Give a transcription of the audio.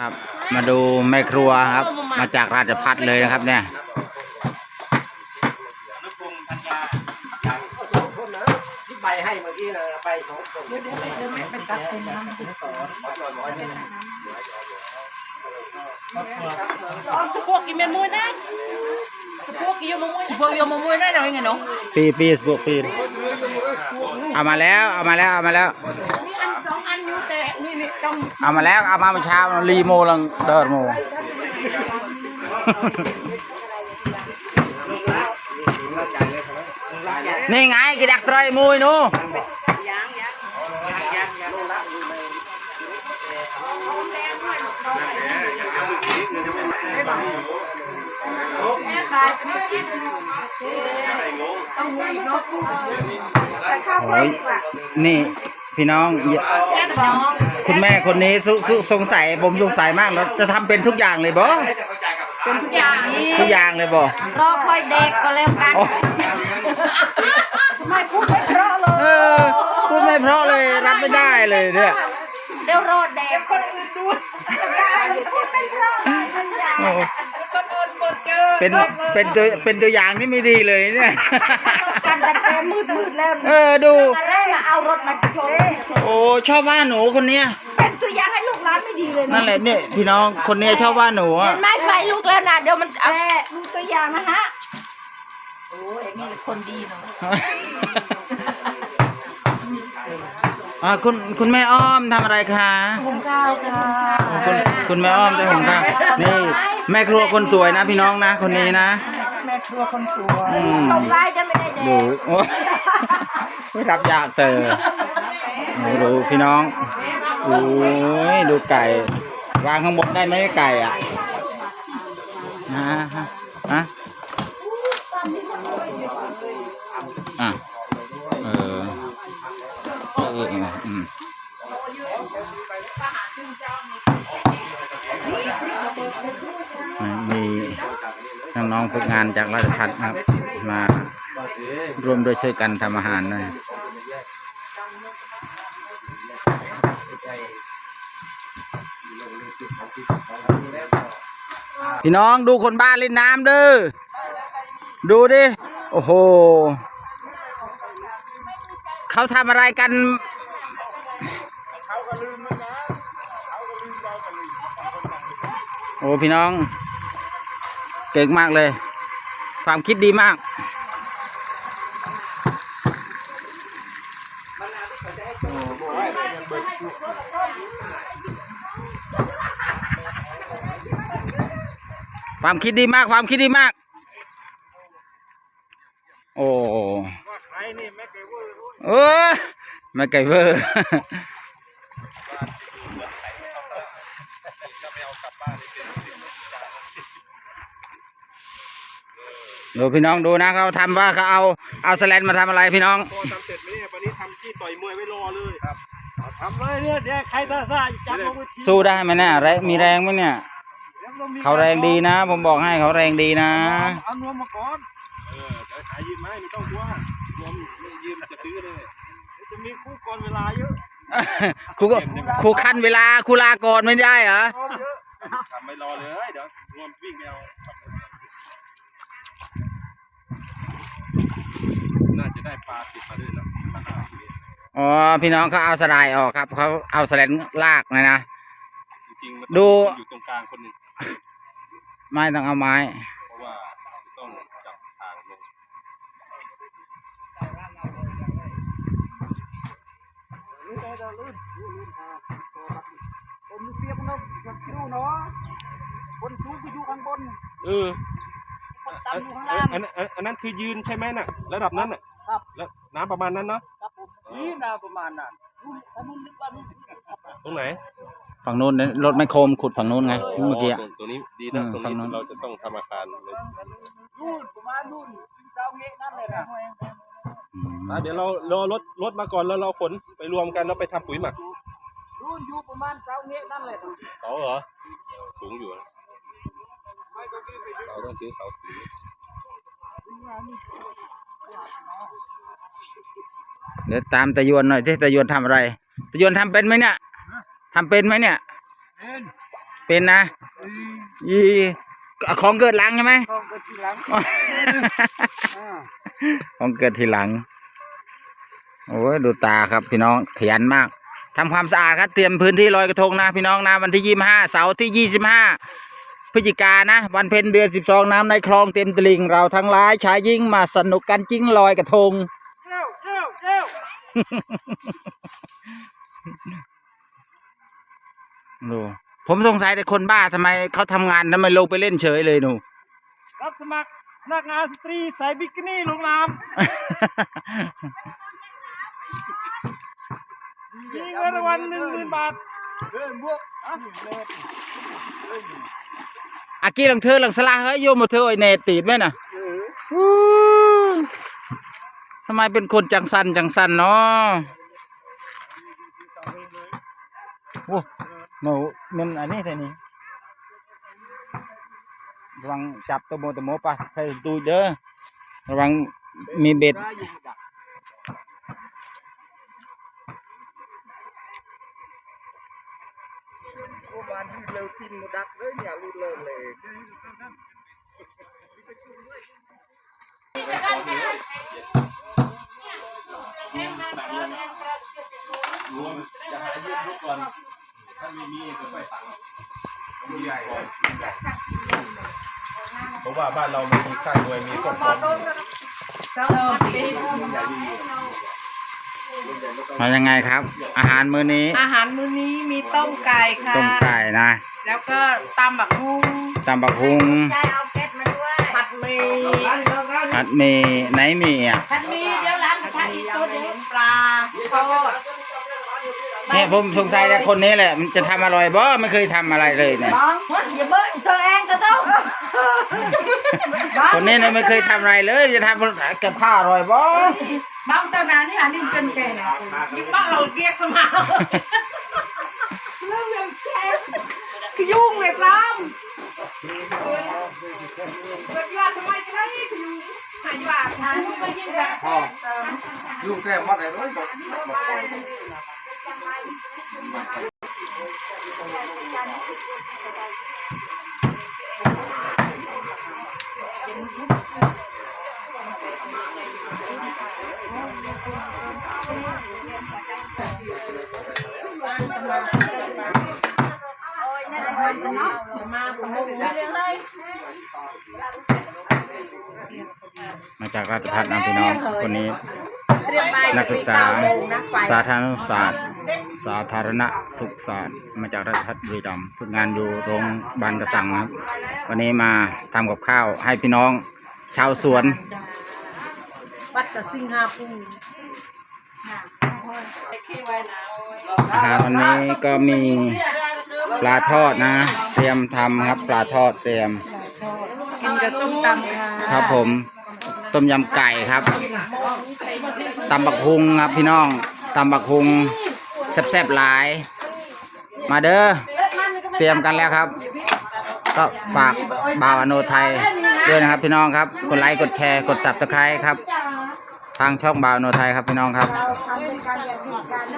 ครับ มาดูแม่ครัวครับ มาจากราชพัฒเลยนะครับ เนี่ยที่ใบให้เมื่อกี้นะไปสองคนเป็นตัดเป็นน้ำสะพวกกินเมนมวยนะสะพวกกินยมมวยพวกโยมมวยได้หน่อยไงเนาะปีปีบวกปีเอามาแล้วเอามาแล้วเอามาแล้ว เอามาแล้วเอามาเมื่อเช้ารีโมลังเดินโมนี่ไงกิดักไตรมวยนูโอ้ยนี่ พี่น้องอย่า คุณแม่คนนี้สสสงสัยผมสงสัยมากแล้วจะทำเป็นทุกอย่างเลยบ่ทุกอย่างทุกอย่างเลยบ่รอคอยเด็กก็แล้วกัน โอ้ไม่พูดไม่เพราะเลยเออพูดไม่เพราะเลยรับไม่ได้เลยเนี่ยเดี๋ยวรอเด็กคนอื่นดูพูดไม่เพราะเลยมันยากโอ้ เป็นเป็นตัวเป็นตัวอย่างที่ไม่ดีเลยเนี่ยกันแต่แต่มืดมืดๆแล้วเออดูตอนแรกอะเอารถมาชนโอ้ชอบว่าหนูคนเนี้ยเป็นตัวอย่างให้ลูกหลานไม่ดีเลยนั่นแหละเนี่ยพี่น้องคนเนี้ยชอบว่าหนูอะไม่ไฟลุกแล้วนะเดี๋ยวมันเอาแต่ดูตัวอย่างนะฮะโอ้ยนี่คนดีเนาะอ่าคุณคุณแม่อ้อมทำอะไรคะหุงข้าวค่ะคุณคุณแม่อ้อมได้ผมครับนี่ แม่ครัวคนสวยนะพี่น้องนะคนนี้นะ แม่ครัวคนสวยอืมลงไลน์จะไม่ได้เด็ดูกโอ้ยไม่รับยากเตอดูดูพี่น้องโอ้ยดูไก่ วางข้างบนได้ไหมไก่อะฮะฮะฮะอะเออเออเอออืม มีน้องๆฝึกงานจากราชพัฒครับ มาร่วมด้วยช่วยกันทำอาหารหน่อยพี่น้องดูคนบ้านเล่นน้ำเด้อดูดิ โอ้โห เขาทำอะไรกันโอ้พี่น้อง ก่งมากเลย ความคิดดีมากความคิดดีมากความคิดดีมาก โอ้เออแม่ไก่เวอร์ ดูพี่น้องดูนะเขาทำว่าเขาเอาเอาสแลนมาทำอะไรพี่น้องพอทำเสร็จไหมเนี่ยวันนี้ทำที่ต่อยมวยไว้รอเลยครับทำเลยเนี่ยเดี๋ยวใครท่าซ่าจับลงไปทีสู้ได้ไหมเนี่ยแรงมีแรงไหมเนี่ยเดี๋ยวมีเขาแรงดีนะ ผมบอกให้เขาแรงดีนะ เอานวมมาก่อนเออเดี๋ยวขายยืมให้ไม่ต้องกลัวนวมไม่ยืมจะซื้อเลยเดี๋ยวจะมีคู่ก่อนเวลาเยอะครูก็ครูขั้นเวลาครูลาก่อนไม่ได้เหรอรอเยอะทำไม่รอเลยเดี๋ยวรวมวิ่งไปเอาน่าจะ ได้ปลาติดมาด้วยนะขนาดนี้อ๋อพี่น้องเขาเอาสไลด์ออกครับเขาเอาสแลนลากนะนะ จริงๆมันดู อยู่ตรงกลางคนหนึ่งไม่ต้องเอาไม้ เพราะว่าต้องจับทางลงผมเสียบนกกับคิวเนาะคนสูงก็อยู่ข้างบน เออคนอันต่ำอยู่ข้างล่าง อันอันอันนั้นคือยืนใช่ไหมน่ะ ระดับนั้นน่ะ ครับ แล้วน้ำประมาณนั้นเนาะครับผมนี่นะประมาณนั้นนู่นถ้านู่นนึกว่านู่นตรงไหนฝั่งนู้นเนี่ยรถไมโครมขุดฝั่งนู้นไงเมื่อกี้อะตรงตรงนี้ดีอืนะมตรงฝั่งนู้นี้น เราจะต้องทำอาคารเลยนู่นประมาณนู่นถึงเสาเงี้ยนั่นเลยนะอืมอะเดี๋ยวเรารอรถรถมาก่อนแล้วเราขนไปรวมกันแล้วไปทำปุ๋ยหมักนู่นอยู่ประมาณเสาเงี้ยนั่นเลยนะเสาเหรอสูงอยู่นะเสาต้องซื้อเสาสี เดี๋ยวตามตะยวนหน่อยที่ตะยวนทำอะไรตะยวนทำเป็นไหมเนี่ยทำเป็นไหมเนี่ย เป็นนะอีของเกิดหลังใช่ไหมของเกิดทีหลังของเกิดทีหลังโอ้ยดูตาครับพี่น้องขยันมากทำความสะอาดครับเตรียมพื้นที่ลอยกระทงนะพี่น้องนะวันที่ยี่ห้าเสาร์ที่ยี่สิบห้า พฤศจิกายนนะ วันเพ็ญเดือนสิบสองน้ำในคลองเต็มตลิ่งเราทั้งร้ายชายยิ่งมาสนุกกันจิ้งลอยกระทงเจ้าเจ้าเจ้าดูผมสงสัยแต่คนบ้าทำไมเขาทำงานทำไมลงไปเล่นเฉยเลยหนูรับสมัครพนักงานสตรีใส่บิกินี่ลงน้ำมีเงินรางวัลหนึ่งหมื่นบาทเดินบวกอะเดิน อากี้หลังเธอหลังสลาเฮ้ยโยมมาเธอไอเนตติดไหมน่ะอู้ทำไมเป็นคนจังสันจังสันเนาะโอ้หนูมันอันนี้เท่านี้ระวังจับตัวโมตัวโมปะใครดูเด้อระวังมีเบ็ด โอ้บ้านที่เร็วกินหมดดักเลยอย่าลุดเลยเลยจะหายืมลูกก่อนถ้าไม่มีก็ค่อยตังค์มีใหญ่เพราะว่าบ้านเรามันมีค่ายมวยมีครอบครอง มายังไงครับ อาหารมื้อนี้ อาหารมื้อนี้มีต้มไก่ค่ะ ต้มไก่นะ แล้วก็ตำบักหุ่งตำบักหุงเอาเก็ดมาด้วยผัดหมี่ผัดหมีไหนหมีอะผัดหมี่เดี๋ยวร้านกระทะอีกตัวเดียวปลาทอดเนี่ยผมสงสัยแต่คนนี้แหละมันจะทำอร่อยบ่ไม่เคยทำอะไรเลยเนี่ยบ้องอย่าเบิ้ลเธอเองก็ต้อง คนนี้เนี่ยไม่เคยทำอะไรเลย จะทำกับข้าวอร่อยบ่บ้องเจ้านานี่อันนี้เป็นแกยิ่งบ้าเราเรียกสมาเรื่องเรื่องแซ่บคือยุ่งเลยซ้ำเกิดยอดทำไมใช่คือยุ่งหายว่าหายไปยิ่งแบบยุ่งแค่วัดไหนร้อยบ มาจากราชพัฒน์นะพี่น้องคนนี้ นักศึกษาสาธารณศาสตร์ สาธารณสุขศาสตร์ มาจากราชพัฒน์บุรีรัมย์ฝึกงานอยู่โรงพยาบาลกระสังครับ วันนี้มาทำกับข้าวให้พี่น้อง ชาวสวน วัดกับสิงหาปูอาหารวันนี้ก็มีปลาทอดนะ เตรียมทำครับปลาทอดเตรียม กินกับส้มตำค่ะครับผม ต้มยำไก่ครับตำบักฮุงครับพี่น้องตำบักฮุงแซ่บๆหลาย มาเด้อเตรียมกันแล้วครับ ก็ฝากบ่าวอโนไทยด้วยนะครับพี่น้องครับ กดไลค์กดแชร์กดสับตะไคร้ครับ ทางช่องบาวโนไทยครับพี่น้องครับ เราทำเป็นการอย่างดีกันนะ